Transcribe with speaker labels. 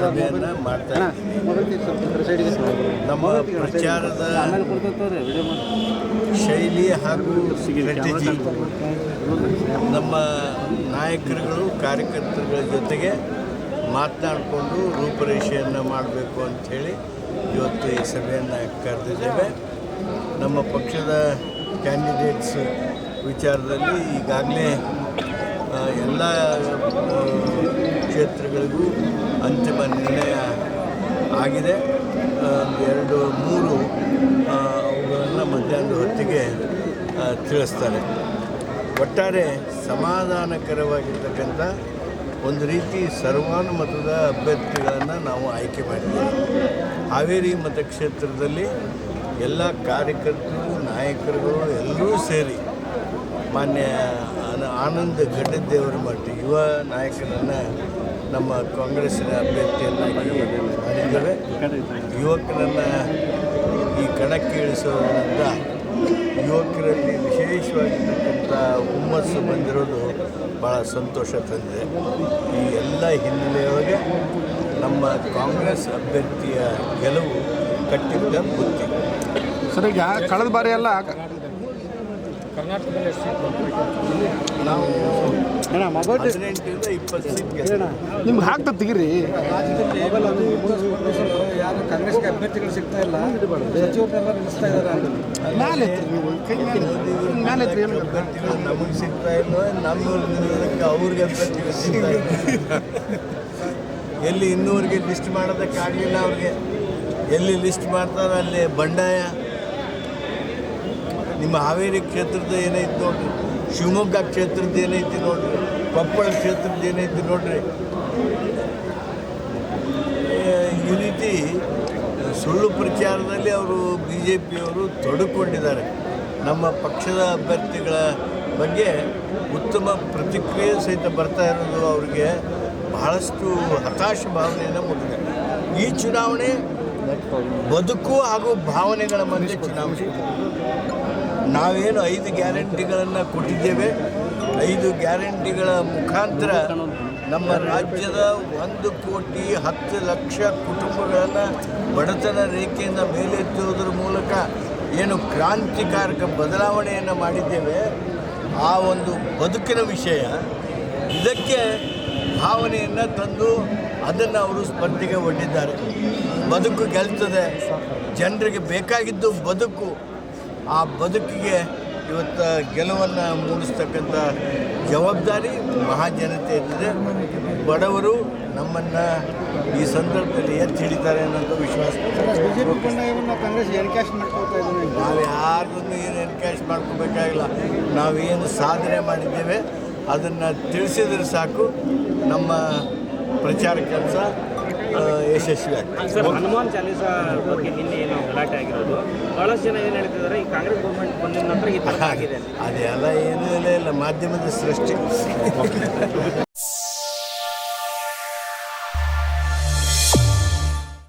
Speaker 1: ಸಭೆಯನ್ನು ಮಾಡ್ತಾ ಇದ್ದೀವಿ. ನಮ್ಮ ಪ್ರಚಾರದ ಶೈಲಿ ಹಾಗೂ ಸ್ಟ್ರಾಟಜಿ ನಮ್ಮ ನಾಯಕರುಗಳು ಕಾರ್ಯಕರ್ತರುಗಳ ಜೊತೆಗೆ ಮಾತನಾಡಿಕೊಂಡು ರೂಪರೇಷೆಯನ್ನು ಮಾಡಬೇಕು ಅಂಥೇಳಿ ಇವತ್ತು ಈ ಸಭೆಯನ್ನು ಕರೆದಿದ್ದೇವೆ. ನಮ್ಮ ಪಕ್ಷದ ಕ್ಯಾಂಡಿಡೇಟ್ಸ್ ವಿಚಾರದಲ್ಲಿ ಈಗಾಗಲೇ ಎಲ್ಲ ಕ್ಷೇತ್ರಗಳಿಗೂ ಅಂತಿಮ ನಿರ್ಣಯ ಆಗಿದೆ. ಎರಡು, ಮೂರು ಅವುಗಳನ್ನು ಮಧ್ಯಾಹ್ನದ ಹೊತ್ತಿಗೆ ತಿಳಿಸ್ತಾರೆ. ಒಟ್ಟಾರೆ ಸಮಾಧಾನಕರವಾಗಿರ್ತಕ್ಕಂಥ ಒಂದು ರೀತಿ ಸರ್ವಾನುಮತದ ಅಭ್ಯರ್ಥಿಗಳನ್ನು ನಾವು ಆಯ್ಕೆ ಮಾಡಿದ್ದೇವೆ. ಹಾವೇರಿ ಮತಕ್ಷೇತ್ರದಲ್ಲಿ ಎಲ್ಲ ಕಾರ್ಯಕರ್ತರು, ನಾಯಕರುಗಳು ಎಲ್ಲರೂ ಸೇರಿ ಮಾನ್ಯ ಆನ- ಆನಂದ್ ದೇವರ ಮಟ್ಟ ಯುವ ನಾಯಕರನ್ನು ನಮ್ಮ ಕಾಂಗ್ರೆಸ್ಸಿನ ಅಭ್ಯರ್ಥಿಯನ್ನಾಗಿ ಮಾಡಿದ್ದೇವೆ ಯುವಕರನ್ನು ಈ ಕಣಕ್ಕೆ ಇಳಿಸೋದ್ರಿಂದ ಯುವಕರಲ್ಲಿ ವಿಶೇಷವಾಗಿರ್ತಕ್ಕಂಥ ಹುಮ್ಮಸ್ಸು ಬಂದಿರೋದು ಭಾಳ ಸಂತೋಷ ತಂದಿದೆ. ಈ ಎಲ್ಲ ಹಿನ್ನೆಲೆಯೊಳಗೆ ನಮ್ಮ ಕಾಂಗ್ರೆಸ್ ಅಭ್ಯರ್ಥಿಯ ಗೆಲುವು ಕಟ್ಟಿದ್ದ ಬುತ್ತಿ.
Speaker 2: ಸರ್ ಈಗ ಕಳೆದ ಬಾರಿ ಎಲ್ಲ
Speaker 1: ನಾವು
Speaker 2: ನಿಮ್ಗೆ ಹಾಕ್ತದೆ ತೆಗಿರಿ.
Speaker 3: ಯಾರು ಕಾಂಗ್ರೆಸ್ಗೆ ಅಭ್ಯರ್ಥಿಗಳು ಸಿಗ್ತಾ ಇಲ್ಲ. ಸಚಿವರನ್ನೆಲ್ಲ ನಿಲ್ಲಿಸ್ತಾ ಇದ್ದಾರೆ
Speaker 2: ನೀವು ಕೈ ಮೇಲೆ.
Speaker 1: ನಮಗೆ ಸಿಗ್ತಾ ಇಲ್ಲ ನಮ್ಮ ಅವ್ರಿಗೆ ಅಭ್ಯರ್ಥಿಗಳು ಸಿಗ್ತಾ ಇಲ್ಲ. ಎಲ್ಲಿ ಇನ್ನೂರಿಗೆ ಲಿಸ್ಟ್ ಮಾಡೋದಕ್ಕಾಗಲಿಲ್ಲ ಅವ್ರಿಗೆ. ಎಲ್ಲಿ ಲಿಸ್ಟ್ ಮಾಡ್ತಾರೆ ಅಲ್ಲಿ ಬಂಡಾಯ. ನಿಮ್ಮ ಹಾವೇರಿ ಕ್ಷೇತ್ರದ ಏನೈತಿ ನೋಡ್ರಿ? ಶಿವಮೊಗ್ಗ ಕ್ಷೇತ್ರದ ಏನೈತಿ ನೋಡ್ರಿ? ಕೊಪ್ಪಳ ಕ್ಷೇತ್ರದ ಏನೈತಿ ನೋಡ್ರಿ? ಈ ರೀತಿ ಸುಳ್ಳು ಪ್ರಚಾರದಲ್ಲಿ ಅವರು ಬಿ ಜೆ ಪಿಯವರು ತೊಡಕೊಂಡಿದ್ದಾರೆ. ನಮ್ಮ ಪಕ್ಷದ ಅಭ್ಯರ್ಥಿಗಳ ಬಗ್ಗೆ ಉತ್ತಮ ಪ್ರತಿಕ್ರಿಯೆ ಸಹಿತ ಬರ್ತಾ ಇರೋದು ಅವರಿಗೆ ಬಹಳಷ್ಟು ಹತಾಶ ಭಾವನೆಯನ್ನು ಮೂಡಿದೆ. ಈ ಚುನಾವಣೆ ಬದುಕು ಹಾಗೂ ಭಾವನೆಗಳ ಮಧ್ಯೆ ಚುನಾವಣೆ. ನಾವೇನು ಐದು ಗ್ಯಾರಂಟಿಗಳನ್ನು ಕೊಟ್ಟಿದ್ದೇವೆ? ಐದು ಗ್ಯಾರಂಟಿಗಳ ಮುಖಾಂತರ ನಮ್ಮ ರಾಜ್ಯದ ಒಂದು ಕೋಟಿ ಹತ್ತು ಲಕ್ಷ ಕುಟುಂಬಗಳನ್ನು ಬಡತನ ರೇಖೆಯಿಂದ ಮೇಲೆತ್ತುವುದರ ಮೂಲಕ ಏನು ಕ್ರಾಂತಿಕಾರಕ ಬದಲಾವಣೆಯನ್ನು ಮಾಡಿದ್ದೇವೆ. ಆ ಒಂದು ಬದುಕಿನ ವಿಷಯ, ಇದಕ್ಕೆ ಭಾವನೆಯನ್ನು ತಂದು ಅದನ್ನು ಅವರು ಸ್ಪರ್ಧೆಗೆ ಒಡ್ಡಿದ್ದಾರೆ. ಬದುಕು ಗೆಲ್ತದೆ. ಜನರಿಗೆ ಬೇಕಾಗಿದ್ದು ಬದುಕು. ಆ ಬದುಕಿಗೆ ಇವತ್ತು ಗೆಲುವನ್ನು ಮೂಡಿಸ್ತಕ್ಕಂಥ ಜವಾಬ್ದಾರಿ ಮಹಾಜನತೆ ಇರ್ತದೆ. ಬಡವರು ನಮ್ಮನ್ನು ಈ ಸಂದರ್ಭದಲ್ಲಿ ಎತ್ತಿ ಹಿಡಿತಾರೆ ಅನ್ನೋದು ವಿಶ್ವಾಸ. ನಾವು ಯಾರನ್ನು ಏನು ಎನ್ಕ್ಯಾಶ್ ಮಾಡ್ಕೋಬೇಕಾಗಿಲ್ಲ. ನಾವೇನು ಸಾಧನೆ ಮಾಡಿದ್ದೇವೆ ಅದನ್ನು ತಿಳಿಸಿದ್ರೆ ಸಾಕು. ನಮ್ಮ ಪ್ರಚಾರ ಕೆಲಸ ಯಶಸ್ವಿ ಆಗ್ತದೆ
Speaker 4: ಸರ್ ಹನುಮಾನ್ ಚಾಲೀಸ ಬಗ್ಗೆ ನಿನ್ನೆ ಗಲಾಟೆ ಆಗಿರೋದು. ಬಹಳಷ್ಟು ಜನ ಏನು ಹೇಳ್ತಿದ್ದಾರೆ ಈ ಕಾಂಗ್ರೆಸ್ ಗೌರ್ಮೆಂಟ್ ಬಂದ ನಂತರ ಈ ತರ ಆಗಿದೆ
Speaker 1: ಅದೆಲ್ಲ ಏನೂ ಇಲ್ಲ ಇಲ್ಲ ಮಾಧ್ಯಮದ ಸೃಷ್ಟಿ.